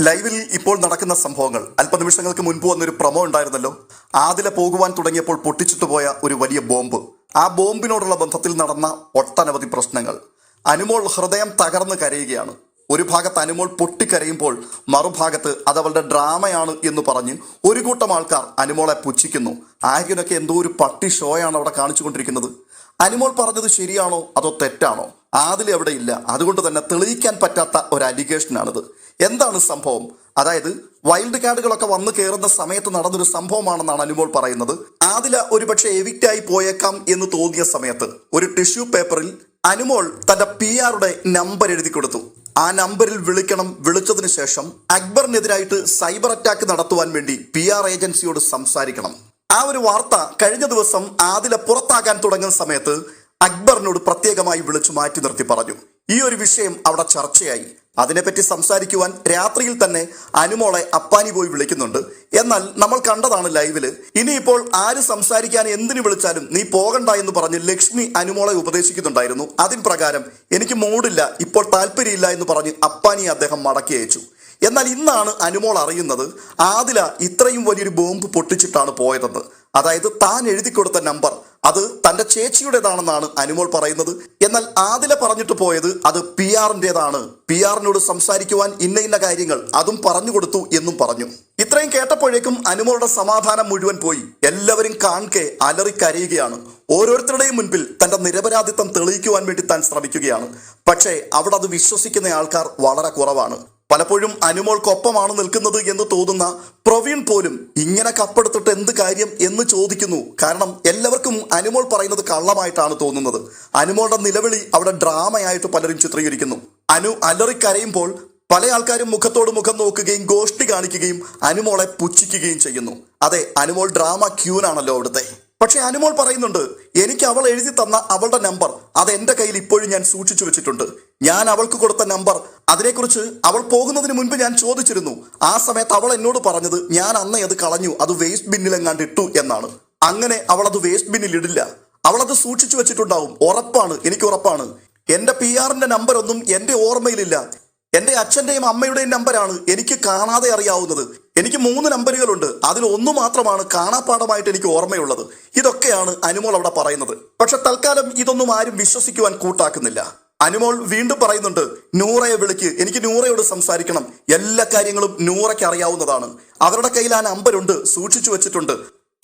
ലൈവിൽ ഇപ്പോൾ നടക്കുന്ന സംഭവങ്ങൾ അല്പനിമിഷങ്ങൾക്ക് മുൻപ് വന്നൊരു പ്രമോ ഉണ്ടായിരുന്നല്ലോ. ആദില പോകുവാൻ തുടങ്ങിയപ്പോൾ പൊട്ടിച്ചിട്ട് പോയ ഒരു വലിയ ബോംബ്. ആ ബോംബിനോടുള്ള ബന്ധത്തിൽ നടന്ന ഒട്ടനവധി പ്രശ്നങ്ങൾ. അനുമോൾ ഹൃദയം തകർന്ന് കരയുകയാണ്. ഒരു ഭാഗത്ത് അനുമോൾ പൊട്ടിക്കരയുമ്പോൾ മറുഭാഗത്ത് അത് അവളുടെ ഡ്രാമയാണ് എന്ന് പറഞ്ഞ് ഒരു കൂട്ടം ആൾക്കാർ അനുമോളെ പുച്ഛിക്കുന്നു. ആര്യനൊക്കെ എന്തോ ഒരു പട്ടി ഷോയാണ് അവിടെ കാണിച്ചുകൊണ്ടിരിക്കുന്നത്. അനുമോൾ പറഞ്ഞത് ശരിയാണോ അതോ തെറ്റാണോ? ആദിലെ അവിടെ ഇല്ല. അതുകൊണ്ട് തന്നെ തെളിയിക്കാൻ പറ്റാത്ത ഒരു അലിഗേഷനാണിത്. എന്താണ് സംഭവം? അതായത് വൈൽഡ് കാർഡുകളൊക്കെ വന്നു കയറുന്ന സമയത്ത് നടന്നൊരു സംഭവമാണെന്നാണ് അനുമോൾ പറയുന്നത്. ആദില ഒരുപക്ഷെ എവിക്റ്റ് ആയി പോയേക്കാം എന്ന് തോന്നിയ സമയത്ത് ഒരു ടിഷ്യൂ പേപ്പറിൽ അനുമോൾ തന്റെ പി ആറുടെ നമ്പർ എഴുതി കൊടുത്തു. ആ നമ്പറിൽ വിളിക്കണം. വിളിച്ചതിന് ശേഷം അക്ബറിനെതിരായിട്ട് സൈബർ അറ്റാക്ക് നടത്തുവാൻ വേണ്ടി പി ആർ ഏജൻസിയോട് സംസാരിക്കണം. ആ ഒരു വാർത്ത കഴിഞ്ഞ ദിവസം ആദില പുറത്താകാൻ തുടങ്ങുന്ന സമയത്ത് അക്ബറിനോട് പ്രത്യേകമായി വിളിച്ചു മാറ്റി നിർത്തി പറഞ്ഞു. ഈ ഒരു വിഷയം അവിടെ ചർച്ചയായി. അതിനെപ്പറ്റി സംസാരിക്കുവാൻ രാത്രിയിൽ തന്നെ അനുമോളെ അപ്പാനി പോയി വിളിക്കുന്നുണ്ട്. എന്നാൽ നമ്മൾ കണ്ടതാണ് ലൈവിൽ. ഇനിയിപ്പോൾ ആര് സംസാരിക്കാൻ എന്തിനു വിളിച്ചാലും നീ പോകണ്ട എന്ന് പറഞ്ഞ് ലക്ഷ്മി അനുമോളെ ഉപദേശിക്കുന്നുണ്ടായിരുന്നു. അതിൻ പ്രകാരം എനിക്ക് മൂടില്ല ഇപ്പോൾ താല്പര്യമില്ല എന്ന് പറഞ്ഞ് അപ്പാനി അദ്ദേഹം മടക്കി അയച്ചു. എന്നാൽ ഇന്നാണ് അനുമോൾ അറിയുന്നത് ആദില ഇത്രയും വലിയൊരു ബോംബ് പൊട്ടിച്ചിട്ടാണ് പോയതെന്ന്. അതായത് താൻ എഴുതി കൊടുത്ത നമ്പർ അത് തന്റെ ചേച്ചിയുടേതാണെന്നാണ് അനുമോൾ പറയുന്നത്. എന്നാൽ ആദില പറഞ്ഞിട്ട് പോയത് അത് പി ആറിന്റെതാണ്. പി ആറിനോട് സംസാരിക്കുവാൻ ഇന്ന ഇന്ന കാര്യങ്ങൾ അതും പറഞ്ഞു കൊടുത്തു എന്നും പറഞ്ഞു. ഇത്രയും കേട്ടപ്പോഴേക്കും അനുമോളുടെ സമാധാനം മുഴുവൻ പോയി. എല്ലാവരും കാൺകെ അലറിക്കരയുകയാണ് ഓരോരുത്തരുടെയും മുൻപിൽ തന്റെ നിരപരാധിത്വം തെളിയിക്കുവാൻ വേണ്ടി താൻ ശ്രമിക്കുകയാണ്. പക്ഷേ അവിടെ അത് വിശ്വസിക്കുന്ന ആൾക്കാർ വളരെ കുറവാണ്. പലപ്പോഴും അനുമോൾക്കൊപ്പമാണ് നിൽക്കുന്നത് എന്ന് തോന്നുന്ന പ്രവീൺ പോലും ഇങ്ങനെ കപ്പെടുത്തിട്ട് എന്ത് കാര്യം എന്ന് ചോദിക്കുന്നു. കാരണം എല്ലാവർക്കും അനുമോൾ പറയുന്നത് കള്ളമായിട്ടാണ് തോന്നുന്നത്. അനുമോളുടെ നിലവിളി അവിടെ ഡ്രാമയായിട്ട് പലരും ചിത്രീകരിക്കുന്നു. അനു അലറിക്കരയുമ്പോൾ പല ആൾക്കാരും മുഖത്തോട് മുഖം നോക്കുകയും ഗോഷ്ടി കാണിക്കുകയും അനുമോളെ പുച്ഛിക്കുകയും ചെയ്യുന്നു. അതെ അനുമോൾ ഡ്രാമ ക്യൂനാണല്ലോ അവിടുത്തെ. പക്ഷെ അനുമോൾ പറയുന്നുണ്ട് എനിക്ക് അവൾ എഴുതി തന്ന അവളുടെ നമ്പർ അത് എന്റെ കയ്യിൽ ഇപ്പോഴും ഞാൻ സൂക്ഷിച്ചു വെച്ചിട്ടുണ്ട്. ഞാൻ അവൾക്ക് കൊടുത്ത നമ്പർ അതിനെക്കുറിച്ച് അവൾ പോകുന്നതിന് മുൻപ് ഞാൻ ചോദിച്ചിരുന്നു. ആ സമയത്ത് അവൾ എന്നോട് പറഞ്ഞത് ഞാൻ അന്നേ അത് കളഞ്ഞു അത് വേസ്റ്റ് ബിന്നിൽ എങ്ങാണ്ട് ഇട്ടു എന്നാണ്. അങ്ങനെ അവൾ അത് വേസ്റ്റ് ബിന്നിൽ ഇടില്ല. അവൾ അത് സൂക്ഷിച്ചു വെച്ചിട്ടുണ്ടാവും. ഉറപ്പാണ് എനിക്ക് ഉറപ്പാണ്. എന്റെ പി നമ്പർ ഒന്നും എന്റെ ഓർമ്മയിലില്ല. എന്റെ അച്ഛന്റെയും അമ്മയുടെയും നമ്പരാണ് എനിക്ക് കാണാതെ അറിയാവുന്നത്. എനിക്ക് മൂന്ന് നമ്പറുകളുണ്ട്. അതിൽ ഒന്ന് മാത്രമാണ് കാണാപ്പാടമായിട്ട് എനിക്ക് ഓർമ്മയുള്ളത്. ഇതൊക്കെയാണ് അനുമോൾ അവിടെ പറയുന്നത്. പക്ഷെ തൽക്കാലം ഇതൊന്നും ആരും വിശ്വസിക്കുവാൻ കൂട്ടാക്കുന്നില്ല. അനുമോൾ വീണ്ടും പറയുന്നുണ്ട് നൂറയെ വിളിക്ക്. എനിക്ക് നൂറയോട് സംസാരിക്കണം. എല്ലാ കാര്യങ്ങളും നൂറയ്ക്ക് അറിയാവുന്നതാണ്. അവരുടെ കയ്യിൽ ആ നമ്പരുണ്ട്. സൂക്ഷിച്ചു വെച്ചിട്ടുണ്ട്.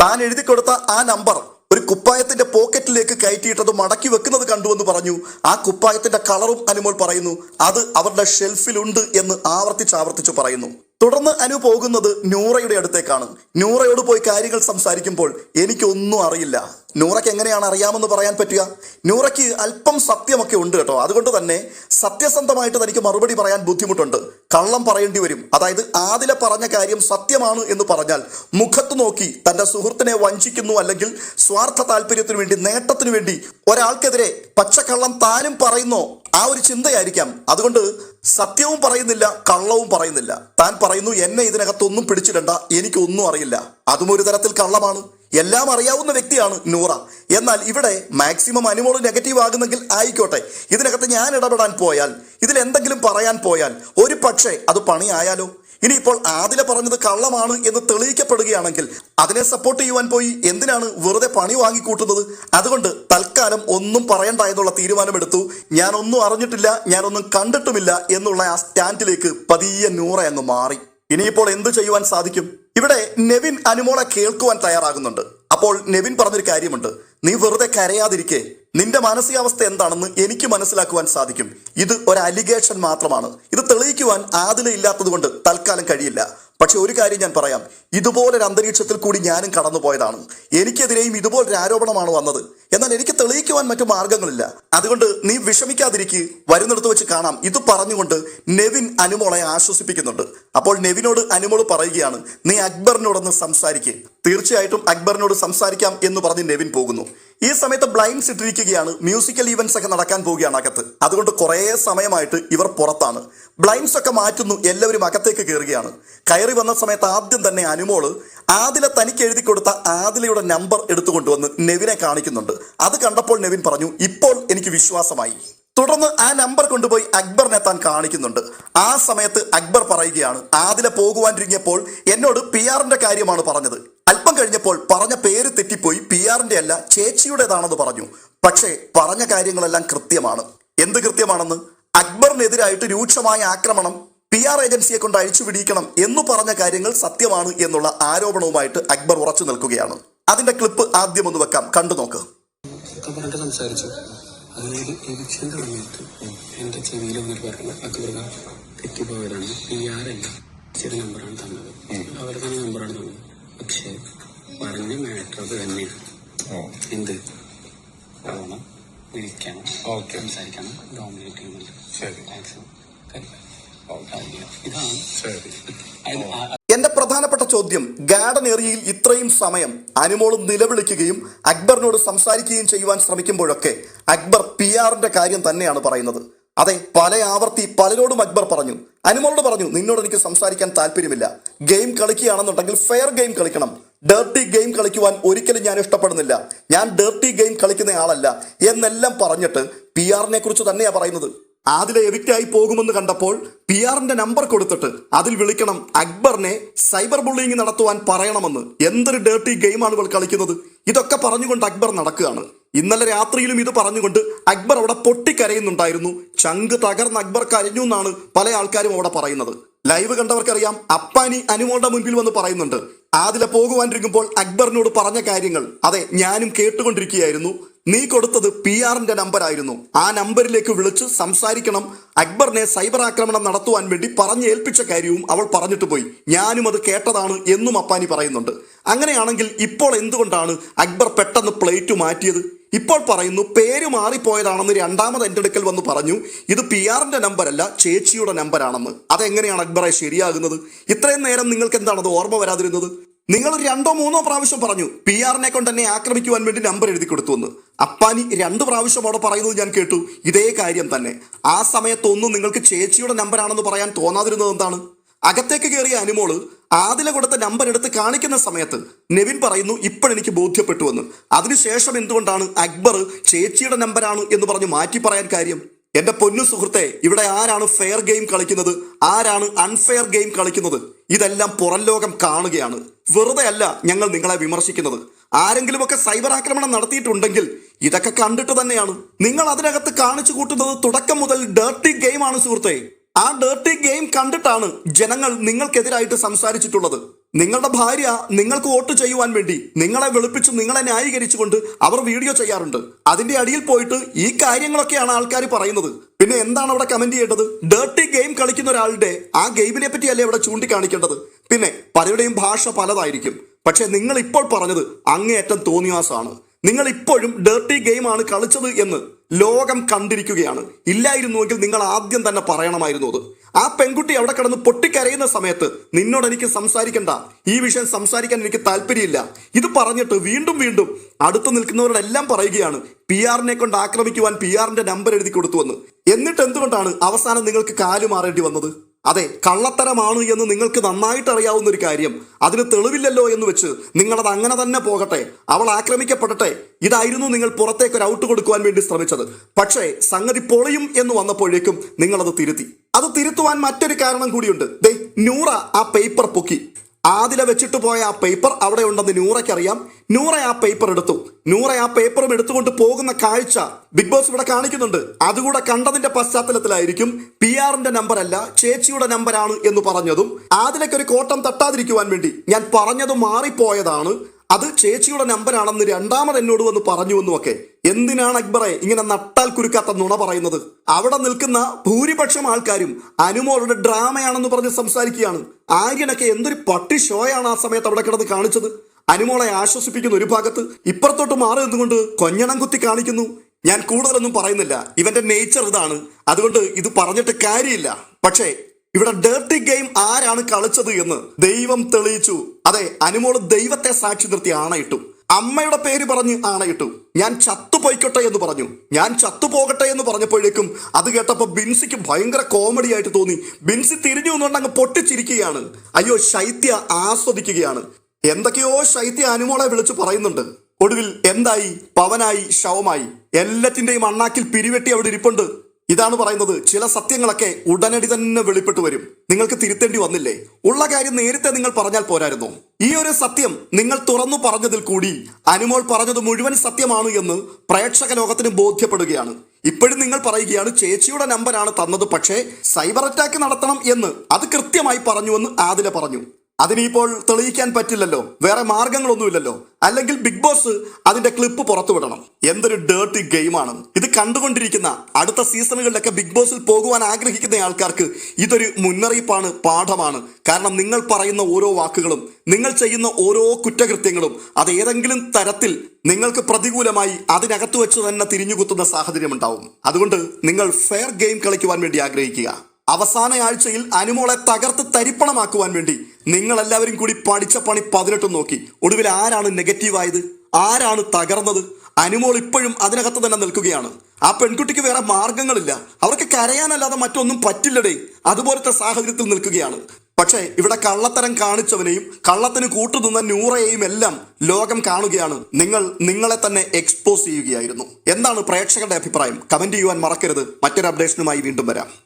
താൻ എഴുതി കൊടുത്ത ആ നമ്പർ ഒരു കുപ്പായത്തിന്റെ പോക്കറ്റിലേക്ക് കയറ്റിയിട്ടത് മടക്കി വെക്കുന്നത് കണ്ടുവെന്ന് പറഞ്ഞു. ആ കുപ്പായത്തിന്റെ കളറും അനുമോൾ പറയുന്നു. അത് അവരുടെ ഷെൽഫിലുണ്ട് എന്ന് ആവർത്തിച്ച് ആവർത്തിച്ച് പറയുന്നു. തുടർന്ന് അനു പോകുന്നത് നൂറയുടെ അടുത്തേക്കാണ്. നൂറയോട് പോയി കാര്യങ്ങൾ സംസാരിക്കുമ്പോൾ എനിക്കൊന്നും അറിയില്ല. നൂറയ്ക്ക് എങ്ങനെയാണ് അറിയാമെന്ന് പറയാൻ പറ്റുക? നൂറയ്ക്ക് അല്പം സത്യമൊക്കെ ഉണ്ട് കേട്ടോ. അതുകൊണ്ട് തന്നെ സത്യസന്ധമായിട്ട് തനിക്ക് മറുപടി പറയാൻ ബുദ്ധിമുട്ടുണ്ട്. കള്ളം പറയേണ്ടി വരും. അതായത് ആദില പറഞ്ഞ കാര്യം സത്യമാണ് എന്ന് പറഞ്ഞാൽ മുഖത്ത് നോക്കി തന്റെ സുഹൃത്തിനെ വഞ്ചിക്കുന്നു അല്ലെങ്കിൽ സ്വാർത്ഥ താല്പര്യത്തിന് വേണ്ടി നേട്ടത്തിന് വേണ്ടി ഒരാൾക്കെതിരെ പച്ചക്കള്ളം താനും പറയുന്നോ. ആ ഒരു ചിന്തയായിരിക്കാം. അതുകൊണ്ട് സത്യവും പറയുന്നില്ല കള്ളവും പറയുന്നില്ല. താൻ പറയുന്നു എന്നെ ഇതിനകത്തൊന്നും പിടിച്ചിടണ്ട എനിക്കൊന്നും അറിയില്ല. അതും ഒരു തരത്തിൽ കള്ളമാണ്. എല്ലാം അറിയാവുന്ന വ്യക്തിയാണ് നൂറ. എന്നാൽ ഇവിടെ മാക്സിമം അനുമോൾ നെഗറ്റീവ് ആകുന്നെങ്കിൽ ആയിക്കോട്ടെ. ഇതിനകത്ത് ഞാൻ ഇടപെടാൻ പോയാൽ ഇതിൽ എന്തെങ്കിലും പറയാൻ പോയാൽ ഒരു പക്ഷേ അത് പണിയായാലോ? ഇനിയിപ്പോൾ ആദില പറഞ്ഞത് കള്ളമാണ് എന്ന് തെളിയിക്കപ്പെടുകയാണെങ്കിൽ അതിനെ സപ്പോർട്ട് ചെയ്യുവാൻ പോയി എന്തിനാണ് വെറുതെ പണി വാങ്ങിക്കൂട്ടുന്നത്? അതുകൊണ്ട് തൽക്കാലം ഒന്നും പറയണ്ട എന്നുള്ള തീരുമാനമെടുത്തു. ഞാനൊന്നും അറിഞ്ഞിട്ടില്ല ഞാനൊന്നും കണ്ടിട്ടുമില്ല എന്നുള്ള ആ സ്റ്റാൻഡിലേക്ക് പതിയെ നൂറ അങ്ങ് മാറി. ഇനിയിപ്പോൾ എന്ത് ചെയ്യുവാൻ സാധിക്കും? ഇവിടെ നെവിൻ അനുമോളെ കേൾക്കുവാൻ തയ്യാറാകുന്നുണ്ട്. അപ്പോൾ നെവിൻ പറഞ്ഞൊരു കാര്യമുണ്ട്. നീ വെറുതെ കരയാതിരിക്കെ. നിന്റെ മാനസികാവസ്ഥ എന്താണെന്ന് എനിക്ക് മനസ്സിലാക്കുവാൻ സാധിക്കും. ഇത് ഒരു അലിഗേഷൻ മാത്രമാണ്. ഇത് തെളിയിക്കുവാൻ ആദില ഇല്ലാത്തത് കൊണ്ട് തൽക്കാലം കഴിയില്ല. പക്ഷെ ഒരു കാര്യം ഞാൻ പറയാം. ഇതുപോലൊരു അന്തരീക്ഷത്തിൽ കൂടി ഞാനും കടന്നുപോയതാണ്. എനിക്കെതിരെയും ഇതുപോലൊരു ആരോപണമാണ് വന്നത്. എന്നാൽ എനിക്ക് തെളിയിക്കുവാൻ മറ്റു മാർഗങ്ങളില്ല. അതുകൊണ്ട് നീ വിഷമിക്കാതിരിക്കുക വരുന്നിടത്ത് വെച്ച് കാണാം. ഇത് പറഞ്ഞുകൊണ്ട് നെവിൻ അനുമോളെ ആശ്വസിപ്പിക്കുന്നുണ്ട്. അപ്പോൾ നെവിനോട് അനുമോൾ പറയുകയാണ് നീ അക്ബറിനോടൊന്ന് സംസാരിക്കുക തീർച്ചയായിട്ടും അക്ബറിനോട് സംസാരിക്കാം എന്ന് പറഞ്ഞ് നെവിൻ പോകുന്നു. ഈ സമയത്ത് ബ്ലൈൻഡ്സ് ഇട്ടിരിക്കുകയാണ്. മ്യൂസിക്കൽ ഈവൻസ് ഒക്കെ നടക്കാൻ പോവുകയാണ് അകത്ത്. അതുകൊണ്ട് കുറേ സമയമായിട്ട് ഇവർ പുറത്താണ്. ബ്ലൈൻഡ്സ് ഒക്കെ മാറ്റുന്നു. എല്ലാവരും അകത്തേക്ക് കയറുകയാണ് കയറി വന്ന സമയത്ത് ആദ്യം തന്നെ അനുമോൾ ആദില തനിക്ക് എഴുതി കൊടുത്ത ആദിലയുടെ നമ്പർ എടുത്തുകൊണ്ടുവന്ന് നെവിനെ കാണിക്കുന്നുണ്ട്. അത് കണ്ടപ്പോൾ നെവിൻ പറഞ്ഞു ഇപ്പോൾ എനിക്ക് വിശ്വാസമായി. തുടർന്ന് ആ നമ്പർ കൊണ്ടുപോയി അക്ബറിനെ താൻ കാണിക്കുന്നുണ്ട്. ആ സമയത്ത് അക്ബർ പറയുകയാണ് ആദില പോകുവാനിരിങ്ങിയപ്പോൾ എന്നോട് പി ആറിന്റെ കാര്യമാണ് പറഞ്ഞത്. അല്പം കഴിഞ്ഞപ്പോൾ പറഞ്ഞ പേര് തെറ്റിപ്പോയി പി ആറിന്റെ അല്ല ചേച്ചിയുടേതാണെന്ന് പറഞ്ഞു. പക്ഷേ പറഞ്ഞ കാര്യങ്ങളെല്ലാം കൃത്യമാണ്. എന്ത് കൃത്യമാണെന്ന്? അക്ബറിനെതിരായിട്ട് രൂക്ഷമായ ആക്രമണം പി ആർ ഏജൻസിയെ കൊണ്ട് അഴിച്ചു പിടിക്കണം എന്ന് പറഞ്ഞ കാര്യങ്ങൾ സത്യമാണ് എന്നുള്ള ആരോപണവുമായിട്ട് അക്ബർ ഉറച്ചു നിൽക്കുകയാണ്. അതിന്റെ ക്ലിപ്പ് ആദ്യം ഒന്ന് വെക്കാം. കണ്ടു നോക്ക്. സംസാരിച്ചു. അതായത് എവിക്ഷൻ തുടങ്ങിയിട്ട് എന്റെ ചെവിയിൽ വന്നിട്ട് പറഞ്ഞു അക്ബർക തെറ്റിപ്പോയതാണ്. പി ആർ അല്ല ചെറിയ നമ്പറാണ് തന്നത്. അവരുടെ തന്നെ നമ്പറാണ് തന്നത്. പക്ഷേ പറഞ്ഞ മാറ്റർ അത് തന്നെയാണ് എന്ത്? പോകണം വിളിക്കണം ഓക്കെ. സംസാരിക്കണം ഡോമിനേറ്റ് ചെയ്യുന്നുണ്ട് ശരി. മാക്സിമം ഇതാണ്. ശരി. എന്റെ പ്രധാനപ്പെട്ട ചോദ്യം ഗാർഡൻ ഏരിയയിൽ ഇത്രയും സമയം അനുമോളും നിലവിളിക്കുകയും അക്ബറിനോട് സംസാരിക്കുകയും ചെയ്യുവാൻ ശ്രമിക്കുമ്പോഴൊക്കെ അക്ബർ പി ആറിന്റെ കാര്യം തന്നെയാണ് പറയുന്നത്. അതെ പല ആവർത്തി പലരോടും അക്ബർ പറഞ്ഞു. അനുമോളോട് പറഞ്ഞു നിന്നോട് എനിക്ക് സംസാരിക്കാൻ താല്പര്യമില്ല. ഗെയിം കളിക്കുകയാണെന്നുണ്ടെങ്കിൽ ഫെയർ ഗെയിം കളിക്കണം. ഡേർട്ടി ഗെയിം കളിക്കുവാൻ ഒരിക്കലും ഞാൻ ഇഷ്ടപ്പെടുന്നില്ല. ഞാൻ ഡേർട്ടി ഗെയിം കളിക്കുന്ന ആളല്ല. എന്നെല്ലാം പറഞ്ഞിട്ട് പി ആറിനെ കുറിച്ച് തന്നെയാ പറയുന്നത്. ആദിലെ എവിക്റ്റായി പോകുമെന്ന് കണ്ടപ്പോൾ പി ആറിന്റെ നമ്പർ കൊടുത്തിട്ട് അതിൽ വിളിക്കണം അക്ബറിനെ സൈബർ ബുള്ളിങ് നടത്തുവാൻ പറയണമെന്ന്. എന്തൊരു ഡേർട്ടി ഗെയിമാണ് ഇവൾ കളിക്കുന്നത്. ഇതൊക്കെ പറഞ്ഞുകൊണ്ട് അക്ബർ നടക്കുകയാണ്. ഇന്നലെ രാത്രിയിലും ഇത് പറഞ്ഞുകൊണ്ട് അക്ബർ അവിടെ പൊട്ടിക്കരയുന്നുണ്ടായിരുന്നു. ചങ്ക് തകർന്ന് അക്ബർ കരഞ്ഞു എന്നാണ് പല ആൾക്കാരും അവിടെ പറയുന്നത്. ലൈവ് കണ്ടവർക്കറിയാം. അപ്പാനി അനുമോളുടെ മുൻപിൽ വന്ന് പറയുന്നുണ്ട്. ആദില പോകുവാനിരിക്കുമ്പോൾ അക്ബറിനോട് പറഞ്ഞ കാര്യങ്ങൾ. അതെ ഞാനും കേട്ടുകൊണ്ടിരിക്കുകയായിരുന്നു. നീ കൊടുത്തത് പി ആറിന്റെ നമ്പർ ആയിരുന്നു ആ നമ്പറിലേക്ക് വിളിച്ച് സംസാരിക്കണം. അക്ബറിനെ സൈബർ ആക്രമണം നടത്തുവാൻ വേണ്ടി പറഞ്ഞ് ഏൽപ്പിച്ച കാര്യവും അവൾ പറഞ്ഞിട്ട് പോയി. ഞാനും അത് കേട്ടതാണ് എന്നും അപ്പാനി പറയുന്നുണ്ട്. അങ്ങനെയാണെങ്കിൽ ഇപ്പോൾ എന്തുകൊണ്ടാണ് അക്ബർ പെട്ടെന്ന് പ്ലേറ്റ് മാറ്റിയത്? ഇപ്പോൾ പറയുന്നു പേര് മാറിപ്പോയതാണെന്ന് രണ്ടാമത് എന്റെ അടുക്കൽ വന്ന് പറഞ്ഞു. ഇത് പി ആറിന്റെ നമ്പരല്ല ചേച്ചിയുടെ നമ്പരാണെന്ന് അതെങ്ങനെയാണ് അക്ബറെ ശരിയാകുന്നത്? ഇത്രയും നേരം നിങ്ങൾക്ക് എന്താണത് ഓർമ്മ വരാതിരുന്നത്? നിങ്ങൾ രണ്ടോ മൂന്നോ പ്രാവശ്യം പറഞ്ഞു പി ആറിനെ കൊണ്ട് എന്നെ ആക്രമിക്കുവാൻ വേണ്ടി നമ്പർ എഴുതി കൊടുത്തു എന്ന്. അപ്പാനി രണ്ട് പ്രാവശ്യം അവിടെ പറയുന്നത് ഞാൻ കേട്ടു. ഇതേ കാര്യം തന്നെ. ആ സമയത്തൊന്നും നിങ്ങൾക്ക് ചേച്ചിയുടെ നമ്പരാണെന്ന് പറയാൻ തോന്നാതിരുന്നത് എന്താണ്? അകത്തേക്ക് കയറിയ അനുമോൾ ആദില കൊടുത്ത നമ്പർ എടുത്ത് കാണിക്കുന്ന സമയത്ത് നെവിൻ പറയുന്നു ഇപ്പോഴെനിക്ക് ബോധ്യപ്പെട്ടുവെന്ന്. അതിനുശേഷം എന്തുകൊണ്ടാണ് അക്ബർ ചേച്ചിയുടെ നമ്പറാണ് എന്ന് പറഞ്ഞ് മാറ്റി പറയാൻ കാര്യം? എന്റെ പൊന്നു സുഹൃത്തെ ഇവിടെ ആരാണ് ഫെയർ ഗെയിം കളിക്കുന്നത്? ആരാണ് അൺഫെയർ ഗെയിം കളിക്കുന്നത്? ഇതെല്ലാം പുറം ലോകം കാണുകയാണ്. വെറുതെ അല്ല ഞങ്ങൾ നിങ്ങളെ വിമർശിക്കുന്നത്. ആരെങ്കിലുമൊക്കെ സൈബർ ആക്രമണം നടത്തിയിട്ടുണ്ടെങ്കിൽ ഇതൊക്കെ കണ്ടിട്ട് തന്നെയാണ്. നിങ്ങൾ അതിനകത്ത് കാണിച്ചു കൂട്ടുന്നത് തുടക്കം മുതൽ ഡേർട്ടി ഗെയിമാണ് സുഹൃത്തെ. ആ ഡേർട്ടി ഗെയിം കണ്ടിട്ടാണ് ജനങ്ങൾ നിങ്ങൾക്കെതിരായിട്ട് സംസാരിച്ചിട്ടുള്ളത്. നിങ്ങളുടെ ഭാര്യ നിങ്ങൾക്ക് വോട്ട് ചെയ്യുവാൻ വേണ്ടി നിങ്ങളെ വെളുപ്പിച്ച് നിങ്ങളെ ന്യായീകരിച്ചുകൊണ്ട് അവർ വീഡിയോ ചെയ്യാറുണ്ട്. അതിന്റെ അടിയിൽ പോയിട്ട് ഈ കാര്യങ്ങളൊക്കെയാണ് ആൾക്കാർ പറയുന്നത്. പിന്നെ എന്താണ് അവിടെ കമന്റ് ചെയ്യേണ്ടത്? ഡേർട്ടി ഗെയിം കളിക്കുന്ന ഒരാളുടെ ആ ഗെയിമിനെ പറ്റിയല്ലേ അവിടെ ചൂണ്ടിക്കാണിക്കേണ്ടത്? പിന്നെ പലരുടെയും ഭാഷ പലതായിരിക്കും. പക്ഷെ നിങ്ങൾ ഇപ്പോൾ പറഞ്ഞത് അങ്ങേയറ്റം തോന്നിയാസാണ് നിങ്ങൾ ഇപ്പോഴും ഡേർട്ടി ഗെയിമാണ് കളിച്ചത് എന്ന്. ലോകം കണ്ടിരിക്കുകയാണ്. ഇല്ലായിരുന്നുവെങ്കിൽ നിങ്ങൾ ആദ്യം തന്നെ പറയണമായിരുന്നു അത്. ആ പെൺകുട്ടി അവിടെ കിടന്ന് പൊട്ടിക്കരയുന്ന സമയത്ത് നിന്നോട് എനിക്ക് സംസാരിക്കണ്ട. ഈ വിഷയം സംസാരിക്കാൻ എനിക്ക് താല്പര്യമില്ല. ഇത് പറഞ്ഞിട്ട് വീണ്ടും വീണ്ടും അടുത്ത് നിൽക്കുന്നവരോടെല്ലാം പറയുകയാണ് പി ആറിനെ കൊണ്ട് ആക്രമിക്കുവാൻ പി ആറിന്റെ നമ്പർ എഴുതി കൊടുത്തുവെന്ന്. എന്നിട്ട് എന്തുകൊണ്ടാണ് അവസാനം നിങ്ങൾക്ക് കാലു മാറേണ്ടി വന്നത്? അതെ കള്ളത്തരമാണ് എന്ന് നിങ്ങൾക്ക് നന്നായിട്ട് അറിയാവുന്ന ഒരു കാര്യം. അതിന് തെളിവില്ലല്ലോ എന്ന് വെച്ച് നിങ്ങളത് അങ്ങനെ തന്നെ പോകട്ടെ. അവൾ ആക്രമിക്കപ്പെടട്ടെ. ഇതായിരുന്നു നിങ്ങൾ പുറത്തേക്ക് ഒരു ഔട്ട് കൊടുക്കുവാൻ വേണ്ടി ശ്രമിച്ചത്. പക്ഷേ സംഗതി പൊളിയും എന്ന് വന്നപ്പോഴേക്കും നിങ്ങളത് തിരുത്തി. അത് തിരുത്തുവാൻ മറ്റൊരു കാരണം കൂടിയുണ്ട്. ദേ നൂറ ആ പേപ്പർ പൊക്കി. ആദില വെച്ചിട്ട് പോയ ആ പേപ്പർ അവിടെ ഉണ്ടെന്ന് നൂറയ്ക്കറിയാം. നൂറ ആ പേപ്പർ എടുത്തു. നൂറ ആ പേപ്പറും എടുത്തുകൊണ്ട് പോകുന്ന കാഴ്ച ബിഗ് ബോസ് ഇവിടെ കാണിക്കുന്നുണ്ട്. അതുകൂടെ കണ്ടതിന്റെ പശ്ചാത്തലത്തിലായിരിക്കും പി ആറിന്റെ നമ്പർ അല്ല ചേച്ചിയുടെ നമ്പറാണ് എന്ന് പറഞ്ഞതും. ആദിലയ്ക്ക് ഒരു കോട്ടം തട്ടാതിരിക്കുവാൻ വേണ്ടി ഞാൻ പറഞ്ഞത് മാറിപ്പോയതാണ്. അത് ചേച്ചിയുടെ നമ്പരാണെന്ന് രണ്ടാമത് എന്നോട് വന്ന് പറഞ്ഞു എന്നുമൊക്കെ. എന്തിനാണ് അക്ബറെ ഇങ്ങനെ നട്ടാൽ കുരുക്കാത്ത നുണ പറയുന്നത്? അവിടെ നിൽക്കുന്ന ഭൂരിപക്ഷം ആൾക്കാരും അനുമോളുടെ ഡ്രാമയാണെന്ന് പറഞ്ഞ് സംസാരിക്കുകയാണ്. ആര്യനൊക്കെ എന്തൊരു പട്ടി ഷോയാണ് ആ സമയത്ത് അവിടെ കിടന്ന് കാണിച്ചത്. അനുമോളെ ആശ്വസിപ്പിക്കുന്ന ഒരു ഭാഗത്ത് ഇപ്പുറത്തോട്ട് മാറി നിന്നുകൊണ്ട് കൊഞ്ഞണം കുത്തി കാണിക്കുന്നു. ഞാൻ കൂടുതലൊന്നും പറയുന്നില്ല. ഇവന്റെ നേച്ചർ ഇതാണ്. അതുകൊണ്ട് ഇത് പറഞ്ഞിട്ട് കാര്യമില്ല. പക്ഷേ ഇവിടെ ഡേർട്ടി ഗെയിം ആരാണ് കളിച്ചത് എന്ന് ദൈവം തെളിയിച്ചു. അതെ അനുമോൾ ദൈവത്തെ സാക്ഷി നിർത്തി ആണയിട്ടു. അമ്മയുടെ പേര് പറഞ്ഞ് ആണയിട്ടു. ഞാൻ ചത്തുപോയിക്കോട്ടെ എന്ന് പറഞ്ഞു. ഞാൻ ചത്തുപോകട്ടെ എന്ന് പറഞ്ഞപ്പോഴേക്കും അത് കേട്ടപ്പോൾ ബിൻസിക്ക് ഭയങ്കര കോമഡി ആയിട്ട് തോന്നി. ബിൻസി തിരിഞ്ഞു നിന്നുകൊണ്ട് അങ്ങ് പൊട്ടിച്ചിരിക്കുകയാണ്. അയ്യോ ശൈത്യ ആസ്വദിക്കുകയാണ്. എന്തൊക്കെയോ ശൈത്യ അനുമോളെ വിളിച്ചു പറയുന്നുണ്ട്. ഒടുവിൽ എന്തായി? പവനായി ശവമായി. എല്ലാത്തിന്റെയും അണ്ണാക്കിൽ പിരിവെട്ടി അവിടെ ഇരിപ്പുണ്ട്. ഇതാണ് പറയുന്നത്. ചില സത്യങ്ങളൊക്കെ ഉടനടി തന്നെ വെളിപ്പെട്ടു വരും. നിങ്ങൾക്ക് തിരുത്തേണ്ടി വന്നില്ലേ? ഉള്ള കാര്യം നേരത്തെ നിങ്ങൾ പറഞ്ഞാൽ പോരായിരുന്നു. ഈ ഒരു സത്യം നിങ്ങൾ തുറന്നു പറഞ്ഞതിൽ കൂടി അനുമോൾ പറഞ്ഞത് മുഴുവൻ സത്യമാണ് എന്ന് പ്രേക്ഷക ലോകത്തിന് ബോധ്യപ്പെടുകയാണ്. ഇപ്പോഴും നിങ്ങൾ പറയുകയാണ് ചേച്ചിയുടെ നമ്പറാണ് തന്നത് പക്ഷേ സൈബർ അറ്റാക്ക് നടത്തണം എന്ന് അത് കൃത്യമായി പറഞ്ഞുവെന്ന് ആദില പറഞ്ഞു. അതിനിപ്പോൾ തെളിയിക്കാൻ പറ്റില്ലല്ലോ. വേറെ മാർഗങ്ങളൊന്നുമില്ലല്ലോ. അല്ലെങ്കിൽ ബിഗ് ബോസ് അതിന്റെ ക്ലിപ്പ് പുറത്തുവിടണം. എന്തൊരു ഡേർട്ടി ഗെയിമാണ് ഇത് കണ്ടുകൊണ്ടിരിക്കുന്ന അടുത്ത സീസണുകളിലൊക്കെ ബിഗ് ബോസിൽ പോകുവാൻ ആഗ്രഹിക്കുന്ന ആൾക്കാർക്ക് ഇതൊരു മുന്നറിയിപ്പാണ് പാഠമാണ്. കാരണം നിങ്ങൾ പറയുന്ന ഓരോ വാക്കുകളും നിങ്ങൾ ചെയ്യുന്ന ഓരോ കുറ്റകൃത്യങ്ങളും അത് ഏതെങ്കിലും തരത്തിൽ നിങ്ങൾക്ക് പ്രതികൂലമായി അതിനകത്ത് വെച്ച് തന്നെ തിരിഞ്ഞുകുത്തുന്ന സാഹചര്യം ഉണ്ടാവും അതുകൊണ്ട് നിങ്ങൾ ഫെയർ ഗെയിം കളിക്കുവാൻ വേണ്ടി ആഗ്രഹിക്കുക. അവസാന ആഴ്ചയിൽ അനുമോളെ തകർത്ത് തരിപ്പണമാക്കുവാൻ വേണ്ടി നിങ്ങൾ എല്ലാവരും കൂടി പഠിച്ച പണി പതിനെട്ടും നോക്കി. ഒടുവിൽ ആരാണ് നെഗറ്റീവായത്? ആരാണ് തകർന്നത്? അനുമോൾ ഇപ്പോഴും അതിനകത്ത് തന്നെ നിൽക്കുകയാണ്. ആ പെൺകുട്ടിക്ക് വേറെ മാർഗങ്ങളില്ല. അവർക്ക് കരയാനല്ലാതെ മറ്റൊന്നും പറ്റില്ലടേ. അതുപോലത്തെ സാഹചര്യത്തിൽ നിൽക്കുകയാണ്. പക്ഷേ ഇവിടെ കള്ളത്തരം കാണിച്ചവനെയും കള്ളത്തിന് കൂട്ടുനിന്ന നൂറയെയും എല്ലാം ലോകം കാണുകയാണ്. നിങ്ങൾ നിങ്ങളെ തന്നെ എക്സ്പോസ് ചെയ്യുകയായിരുന്നു. എന്താണ് പ്രേക്ഷകരുടെ അഭിപ്രായം? കമന്റ് ചെയ്യുവാൻ മറക്കരുത്. മറ്റൊരു അപ്ഡേഷനുമായി വീണ്ടും വരാം.